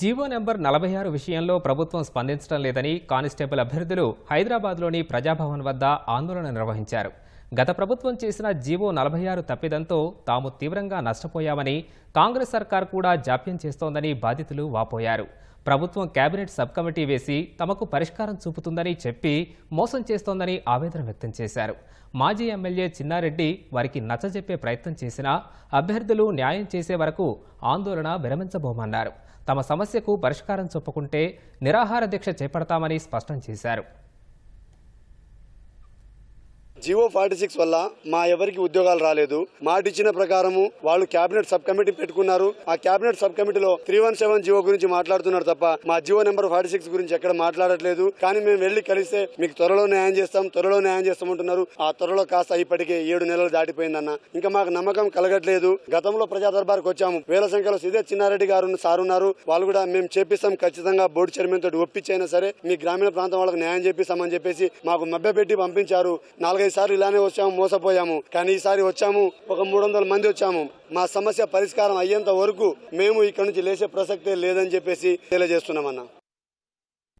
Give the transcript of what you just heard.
GO number నలభై ఆరు విషయంలో ప్రభుత్వం స్పందించడం లేదని కానిస్టేబుల్ అభ్యర్థులు హైదరాబాద్లోని ప్రజాభవన్ వద్ద ఆందోళన నిర్వహించారు. గత ప్రభుత్వం చేసిన జీవో నలభై ఆరు తప్పిదంతో తాము తీవ్రంగా నష్టపోయామని కాంగ్రెస్ సర్కార్ కూడా జాప్యం చేస్తోందని బాధితులు వాపోయారు. ప్రభుత్వం కేబినెట్ సబ్ కమిటీ వేసి తమకు పరిష్కారం చూపుతుందని చెప్పి మోసం చేస్తోందని ఆవేదన వ్యక్తం చేశారు. మాజీ ఎమ్మెల్యే చిన్నారెడ్డి వారికి నచ్చజెప్పే ప్రయత్నం చేసినా అభ్యర్థులు న్యాయం చేసే వరకు ఆందోళన విరమించబోమన్నారు. తమ సమస్యకు పరిష్కారం చూపకుంటే నిరాహార దీక్ష చేపడతామని స్పష్టం చేశారు. జివో ఫార్టీ సిక్స్ వల్ల మా ఎవరికి ఉద్యోగాలు రాలేదు. మాట ఇచ్చిన ప్రకారము వాళ్ళు కేబినెట్ సబ్ కమిటీ పెట్టుకున్నారు. ఆ కేబినెట్ సబ్ కమిటీలో త్రీ వన్ సెవెన్ జివో గురించి మాట్లాడుతున్నారు తప్ప మా జివో నెంబర్ ఫార్టీ సిక్స్ గురించి ఎక్కడ మాట్లాడట్లేదు. కానీ మేము వెళ్ళి కలిస్తే మీకు త్వరలో న్యాయం చేస్తాం త్వరలో న్యాయం చేస్తామంటున్నారు. ఆ త్వరలో కాస్త ఇప్పటికే ఏడు నెలలు దాటిపోయిందన్న. ఇంకా మాకు నమ్మకం కలగట్లేదు. గతంలో ప్రజా దర్బార్కి వచ్చాము. వేల సంఖ్యలో సిదే చిన్నారెడ్డి గారు సార్ ఉన్నారు వాళ్ళు కూడా మేము చేపిస్తాం. ఖచ్చితంగా బోర్డు చైర్మన్ తోటి ఒప్పించైనా సరే మీ గ్రామీణ ప్రాంతం వాళ్ళకి న్యాయం చేపిస్తామని చెప్పేసి మాకు మభ్యపెట్టి పంపించారు. నాలుగైదు ప్రతిసారి ఇలానే వచ్చాము మోసపోయాము. కానీ ఈసారి వచ్చాము ఒక మూడు వందల మంది వచ్చాము. మా సమస్య పరిష్కారం అయ్యేంత వరకు మేము ఇక్కడ నుంచి లేచే ప్రసక్తే లేదని చెప్పేసి తెలియజేస్తున్నామన్నా.